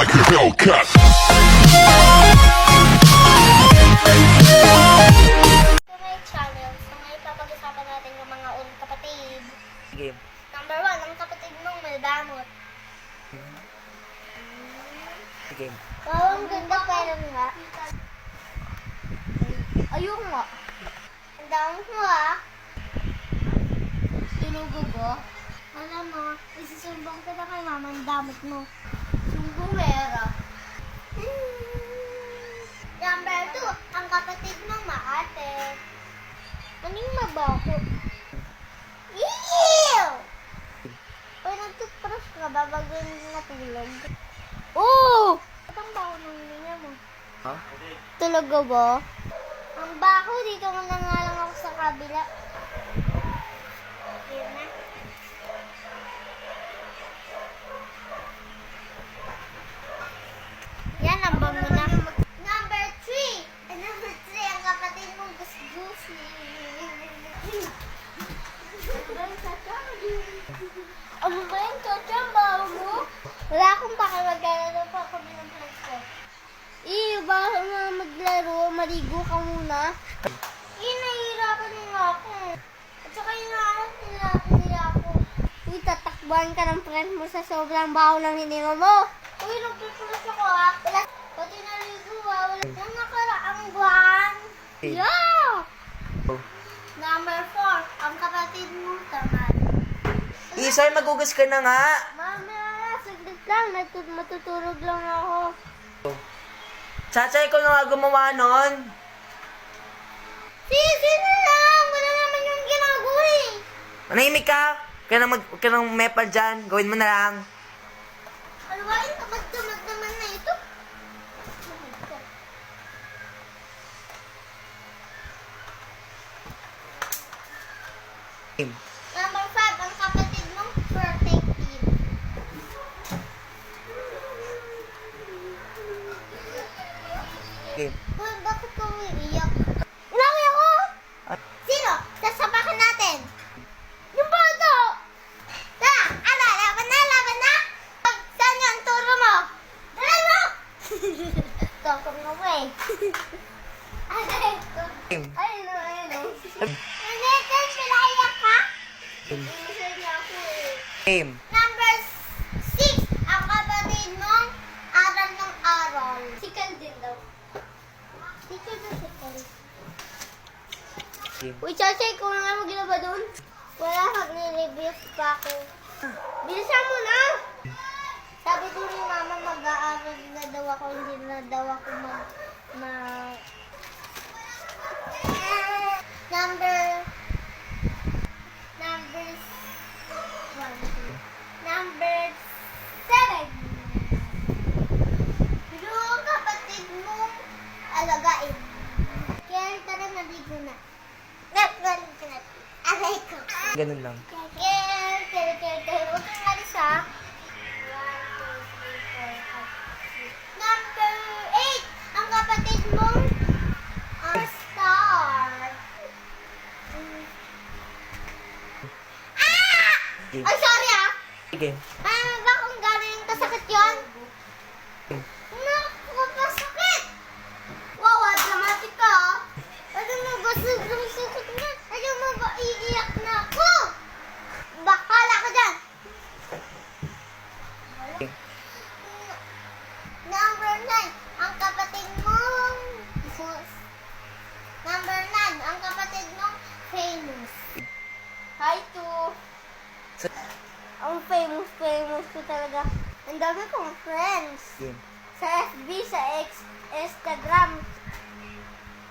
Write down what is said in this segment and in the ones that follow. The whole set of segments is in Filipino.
like a Hellcat. Sa may channel, so may papag-usapan natin yung mga uling kapatid. Game. Number one, ang kapatid mong madamot. Game. Wow, ang ganda pero nga. Ayun nga. Ang dami mo ah. Sinugo ko? Alam mo, isusumbong kita kay mama ang damot mo. Sumbongera. Number two, ang kapatid mo maate. Anong mabaho? Ew! Pag nag-toothbrush ka ba bago yung natulog? Oo! Ba't ang baho ng linya mo? Ha? Tulog ka ba? Ang baho, dito mo na nga lang ako sa kabila. Yun na. Yan, ang bango na. Number three! Eh, Number three, ang kapatid mong gusgusi. Ano ba yung chocha? Ang baho mo? Wala akong pakalagay. pa kami ng friends ko. Eh, baka nga maglaro, maligo ka muna. Eh, nahihirapan nga ako. At saka yung nahihirapan nila ako. Uy, tatakbuhan ka ng friend mo sa sobrang baho ng hininga mo. Uy, nagpipulos ako ah. Wala, pati naligo ah. Wala yung nakaraang buwan. Eh. Yeah! Number four, ang kapatid mo tamad. Isay, magugas ka na nga. Lang. Natut matutulog lang ako. Chacha, ikaw na nga gumawa nun. Sisi na lang! Wala naman yung ginagawa eh. Manahimik ka. Kaya nang mag, kaya nang mepal dyan. Gawin mo na lang. Yung tamad-tamad naman na ito? Game. Number five, ang kapatid mong perfect team. Game. Hoy, bakit ka umiiyak? Inaki ako! Sino? Sasabakan natin! Yung boto! Tara! Ala! Laban na! Laban na! Ay, Saan yung turo mo? Dala mo! Tokong mo eh. Ay, game. ayun o, ayun o. Ulitin, pinaiyak ka? Game. Inisip niya ako eh. Game. Number six, ang kapatid mong aral ng aral. Sikal din daw. Sikal na sikal. Game. Uy, Chacha, ikaw na nga mag ba doon? Wala, mag-review pa ako. Bilisan mo na! Sabi ko ni Mama, mag-aaral na daw ako, hindi na daw ako mag... mag... Number... Number... One. Number seven. Yung kapatid mong alagain. Kaya tara, naligo na. Aray ko. Ganun lang. Kaya, kaya, kaya, kaya. Huwag kang alis ha. Number eight. Ang kapatid mong uh, star. Ah! Game. Ay, sorry ah. Game. Ano ba kung gano'n yung kasakit yun? Game. Naku, kasakit! Wow, ah, dramatic ka ah. Ano mo ba sobrang sakit na? Ano mo ba iiyak na ako? Bakala ka dyan! Game. Number 9, ang kapatid mong... Number 9, ang kapatid mong famous. Hi, to. Ang famous, famous ko talaga. Ang dami kong friends. Game. Sa FB, sa X, Instagram,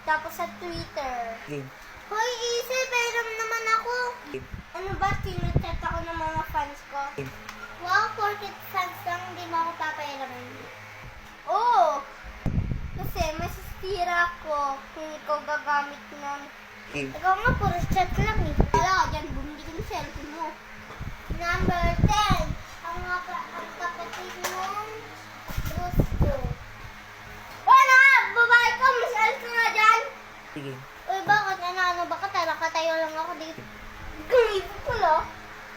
tapos sa Twitter. Game. Hoy, easy, pairam naman ako. Game. Ano ba, tinutset ako ng mga fans ko? Game. Wow, porket fans lang, hindi mo ako papairamin. Oo! Kasi masistira ko kung ikaw gagamit nun. Game. Ikaw nga, puro chat lang eh. Wala dyan, bumili ka ng cellphone mo. Number 10. Ang, ang kapatid mong gusto. Wala! Babae ka! Mas alis nga dyan! Game. Uy, bakit? Ano, ano ba ka? Nakatayo lang ako dito. Ibig ko, no?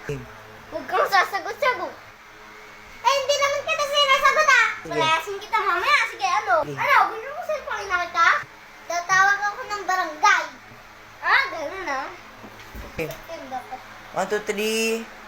Game. Huwag kang sasagot-sagot. Eh, hindi naman kita sinasagot, ah! Palayasin kita mamaya. Sige, ano? Sige. Ano? Gusto mo cellphone na kita? Tatawag ako ng barangay. Ah, ganun ah. Okay. Ganun dapat. One, two, three.